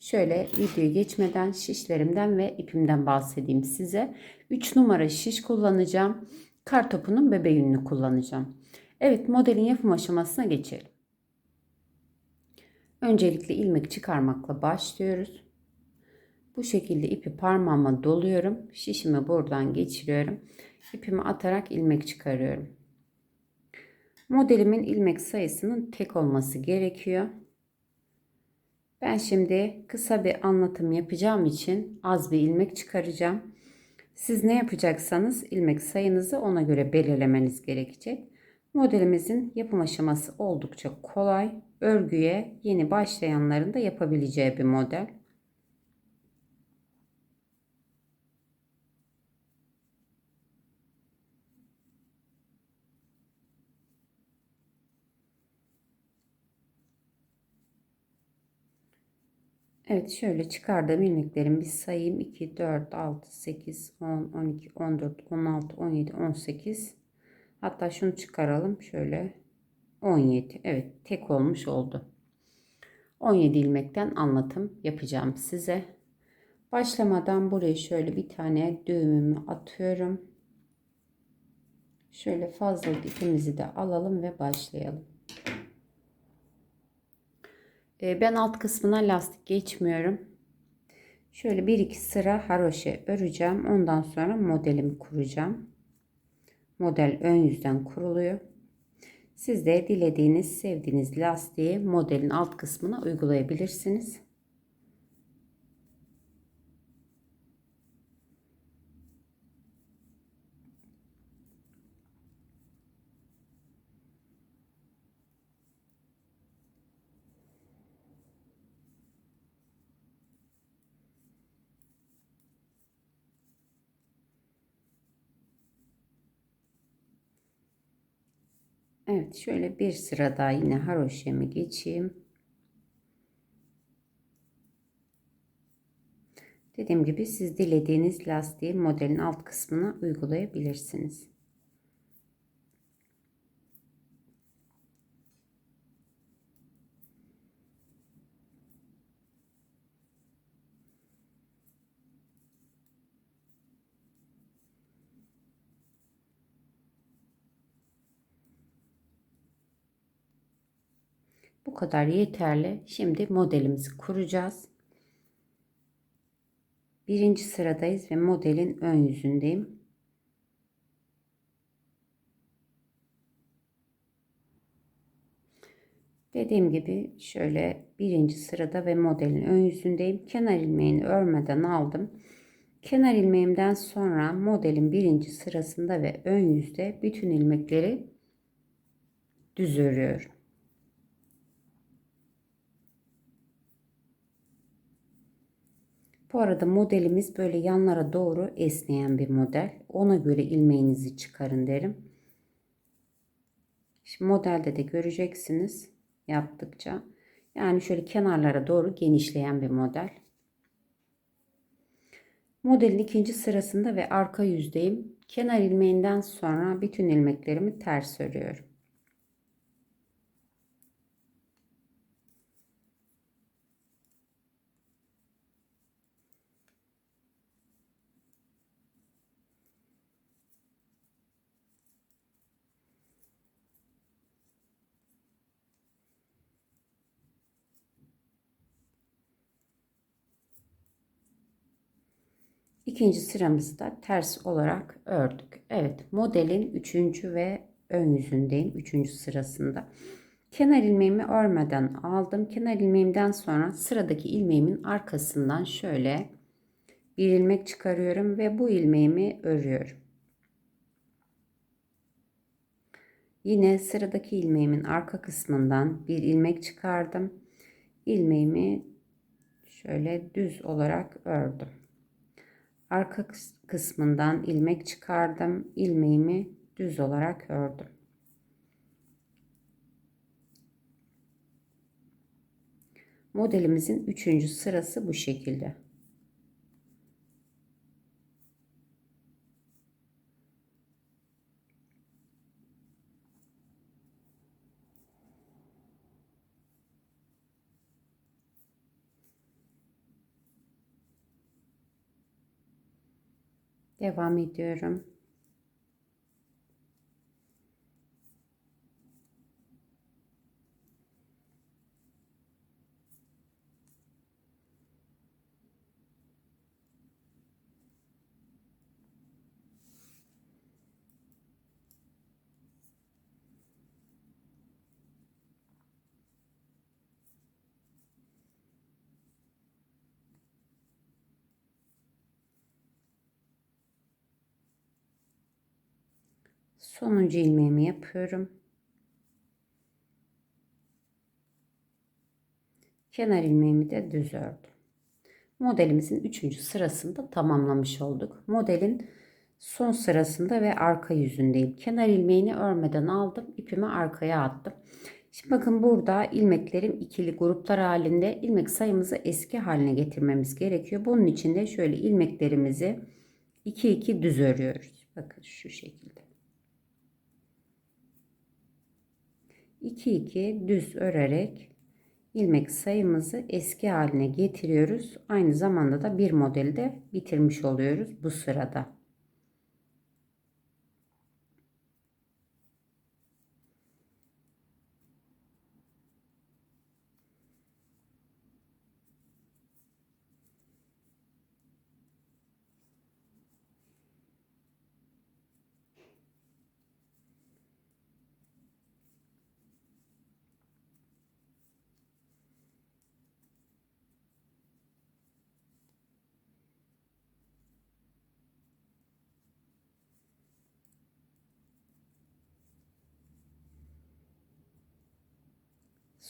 Şöyle videoyu geçmeden şişlerimden ve ipimden bahsedeyim size. 3 numara şiş kullanacağım. Kartopunun bebe yününü kullanacağım. Evet modelin yapım aşamasına geçelim. Öncelikle ilmek çıkarmakla başlıyoruz. Bu şekilde ipi parmağıma doluyorum. Şişimi buradan geçiriyorum. İpimi atarak ilmek çıkarıyorum. Modelimin ilmek sayısının tek olması gerekiyor. Ben şimdi kısa bir anlatım yapacağım için az bir ilmek çıkaracağım. Siz ne yapacaksanız ilmek sayınızı ona göre belirlemeniz gerekecek. Modelimizin yapım aşaması oldukça kolay. Örgüye yeni başlayanların da yapabileceği bir model. Evet şöyle çıkardığım ilmeklerin bir sayayım. 2, 4, 6, 8, 10, 12, 14, 16, 17, 18. Hatta şunu çıkaralım. Şöyle 17. Evet tek olmuş oldu. 17 ilmekten anlatım yapacağım size. Başlamadan buraya şöyle bir tane düğümümü atıyorum. Şöyle fazla ipimizi de alalım ve başlayalım. Ee, ben alt kısmına lastik geçmiyorum. Şöyle bir iki sıra haroşe öreceğim. Ondan sonra modelimi kuracağım. Model ön yüzden kuruluyor. Siz de dilediğiniz, sevdiğiniz lastiği modelin alt kısmına uygulayabilirsiniz. Evet şöyle bir sıra daha yine haroşemi geçeyim. Dediğim gibi siz dilediğiniz lastiği modelin alt kısmına uygulayabilirsiniz. Bu kadar yeterli. Şimdi modelimizi kuracağız. Birinci sıradayız ve modelin ön yüzündeyim. Dediğim gibi şöyle birinci sırada ve modelin ön yüzündeyim. Kenar ilmeğini örmeden aldım. Kenar ilmeğimden sonra modelin birinci sırasında ve ön yüzde bütün ilmekleri düz örüyorum. Bu arada modelimiz böyle yanlara doğru esneyen bir model. Ona göre ilmeğinizi çıkarın derim. Şimdi modelde de göreceksiniz yaptıkça. Yani şöyle kenarlara doğru genişleyen bir model. Modelin ikinci sırasında ve arka yüzdeyim. Kenar ilmeğinden sonra bütün ilmeklerimi ters örüyorum. İkinci sıramızı da ters olarak ördük. Evet modelin üçüncü ve ön yüzündeyim. Üçüncü sırasında. Kenar ilmeğimi örmeden aldım. Kenar ilmeğimden sonra sıradaki ilmeğimin arkasından şöyle bir ilmek çıkarıyorum ve bu ilmeğimi örüyorum. Yine sıradaki ilmeğimin arka kısmından bir ilmek çıkardım. İlmeğimi şöyle düz olarak ördüm. Arka kıs- kısmından ilmek çıkardım. ilmeğimi düz olarak ördüm. Modelimizin üçüncü sırası bu şekilde. Devam ediyorum. Sonuncu ilmeğimi yapıyorum. Kenar ilmeğimi de düz ördüm. Modelimizin üçüncü sırasında tamamlamış olduk. Modelin son sırasında ve arka yüzündeyim. Kenar ilmeğini örmeden aldım. ipimi arkaya attım. Şimdi bakın burada ilmeklerim ikili gruplar halinde ilmek sayımızı eski haline getirmemiz gerekiyor. Bunun için de şöyle ilmeklerimizi 2 2 düz örüyoruz. Bakın şu şekilde. 2 2 düz örerek ilmek sayımızı eski haline getiriyoruz. Aynı zamanda da bir modeli de bitirmiş oluyoruz bu sırada.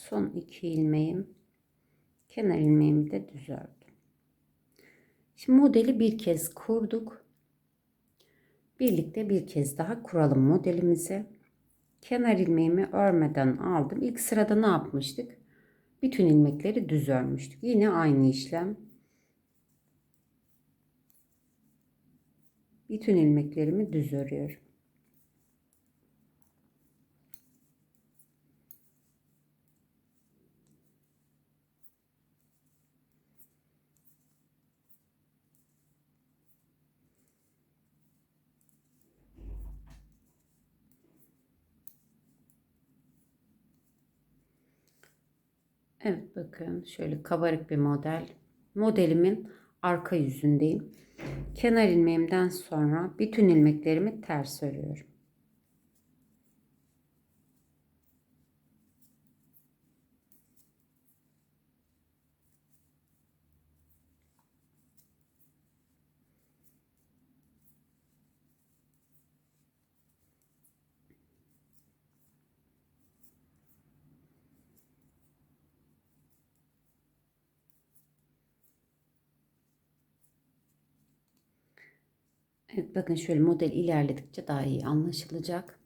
Son iki ilmeğim kenar ilmeğimi de düz ördüm. Şimdi modeli bir kez kurduk. Birlikte bir kez daha kuralım modelimizi. Kenar ilmeğimi örmeden aldım. İlk sırada ne yapmıştık? Bütün ilmekleri düz örmüştük. Yine aynı işlem. Bütün ilmeklerimi düz örüyorum. Evet bakın şöyle kabarık bir model. Modelimin arka yüzündeyim. Kenar ilmeğimden sonra bütün ilmeklerimi ters örüyorum. Evet bakın şöyle model ilerledikçe daha iyi anlaşılacak.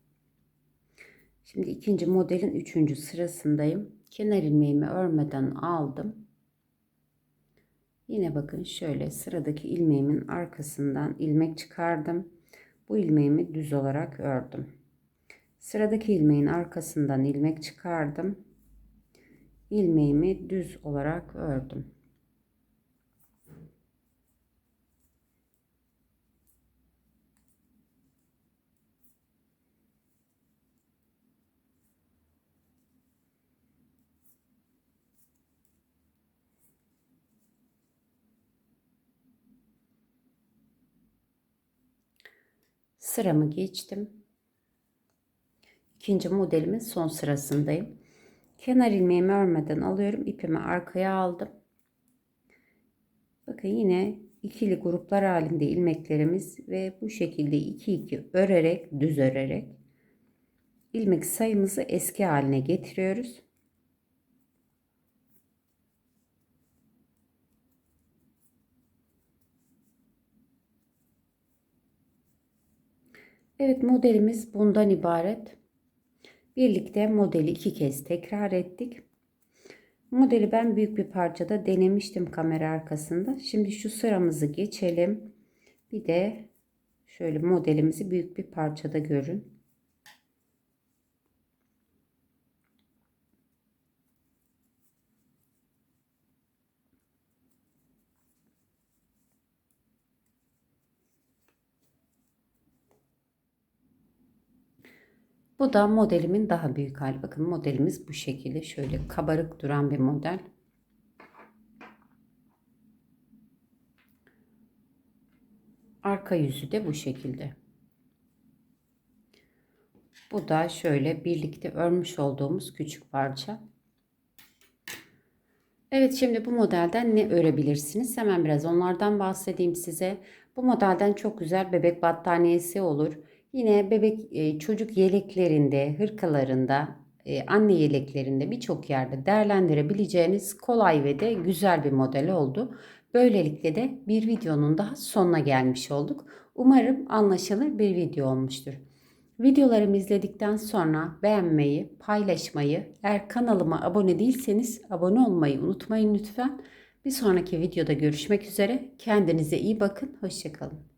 Şimdi ikinci modelin üçüncü sırasındayım. Kenar ilmeğimi örmeden aldım. Yine bakın şöyle sıradaki ilmeğimin arkasından ilmek çıkardım. Bu ilmeğimi düz olarak ördüm. Sıradaki ilmeğin arkasından ilmek çıkardım. İlmeğimi düz olarak ördüm. Sıramı geçtim. İkinci modelimin son sırasındayım. Kenar ilmeğimi örmeden alıyorum. ipimi arkaya aldım. Bakın yine ikili gruplar halinde ilmeklerimiz ve bu şekilde 2 2 örerek düz örerek ilmek sayımızı eski haline getiriyoruz. Evet modelimiz bundan ibaret. Birlikte modeli iki kez tekrar ettik. Modeli ben büyük bir parçada denemiştim kamera arkasında. Şimdi şu sıramızı geçelim. Bir de şöyle modelimizi büyük bir parçada görün. Bu da modelimin daha büyük hali. Bakın modelimiz bu şekilde. Şöyle kabarık duran bir model. Arka yüzü de bu şekilde. Bu da şöyle birlikte örmüş olduğumuz küçük parça. Evet şimdi bu modelden ne örebilirsiniz? Hemen biraz onlardan bahsedeyim size. Bu modelden çok güzel bebek battaniyesi olur. Yine bebek e, çocuk yeleklerinde, hırkalarında, e, anne yeleklerinde birçok yerde değerlendirebileceğiniz kolay ve de güzel bir model oldu. Böylelikle de bir videonun daha sonuna gelmiş olduk. Umarım anlaşılır bir video olmuştur. Videolarımı izledikten sonra beğenmeyi, paylaşmayı, eğer kanalıma abone değilseniz abone olmayı unutmayın lütfen. Bir sonraki videoda görüşmek üzere. Kendinize iyi bakın. Hoşçakalın.